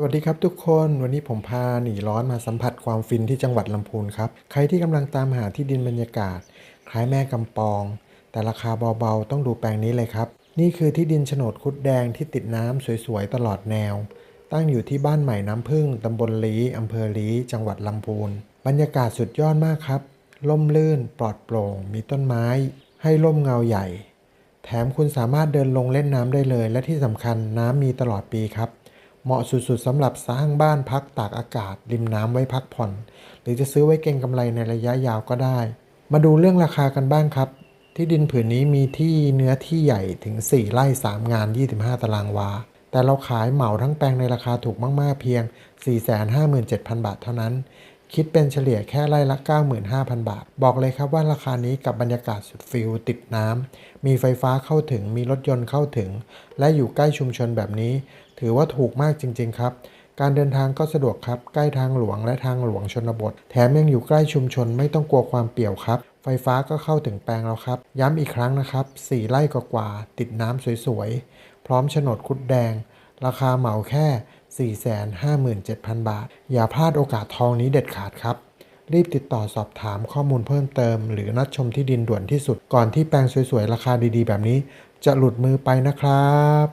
สวัสดีครับทุกคนวันนี้ผมพาหนีร้อนมาสัมผัสความฟินที่จังหวัดลำพูนครับ ใครที่กำลังตามหาที่ดินบรรยากาศ คล้ายแม่กำปอง แต่ราคาเบาๆ ต้องดูแปลงนี้เลยครับ นี่คือที่ดินโฉนดคุดแดงที่ติดน้ำสวยๆ ตลอดแนว ตั้งอยู่ที่บ้านใหม่น้ำพึ่งตำบลลีอำเภอลีจังหวัดลำพูน บรรยากาศสุดยอดมากครับล่มลื่น ปลอดโปร่ง มีต้นไม้ ให้ร่มเงาใหญ่ แถมคุณสามารถเดินลงเล่นน้ำได้เลย และที่สำคัญน้ำมีตลอดปีครับ เหมาะสุดๆสำหรับสร้างบ้านพักตากอากาศ ริมน้ำไว้พักผ่อน หรือจะซื้อไว้เก็งกำไรในระยะยาวก็ได้ มาดูเรื่องราคากันบ้างครับ ที่ดินผืนนี้มีที่เนื้อที่ใหญ่ถึง 4 ไร่ 3 งาน 25 ตารางวา แต่เราขายเหมาทั้งแปลงในราคาถูกมากๆเพียง 457,000 บาทเท่านั้น คิดเป็นเฉลี่ยแค่ไร่ละ 95,000 บาท บอกเลยครับว่าราคานี้กับบรรยากาศสุดฟิลติดน้ำ มีไฟฟ้าเข้าถึง มีรถยนต์เข้าถึง และอยู่ใกล้ชุมชนแบบนี้ ถือว่าถูกมากจริง ๆ ครับ การเดินทางก็สะดวกครับ ใกล้ทางหลวงและทางหลวงชนบท แถมยังอยู่ใกล้ชุมชนไม่ต้องกลัวความเปี่ยวครับ ไฟฟ้าก็เข้าถึงแปลงแล้วครับ ย้ำอีกครั้งนะครับ 4 ไร่กว่าๆติดน้ำสวยๆ พร้อมโฉนดคุดแดง ราคาเหมาแค่ 457,000 บาท อย่าพลาดโอกาสทองนี้เด็ดขาดครับ รีบติดต่อสอบถามข้อมูลเพิ่มเติม หรือนัดชมที่ดินด่วนที่สุดก่อนที่แปลงสวยๆ ราคาดีๆ แบบนี้ จะหลุดมือไปนะครับ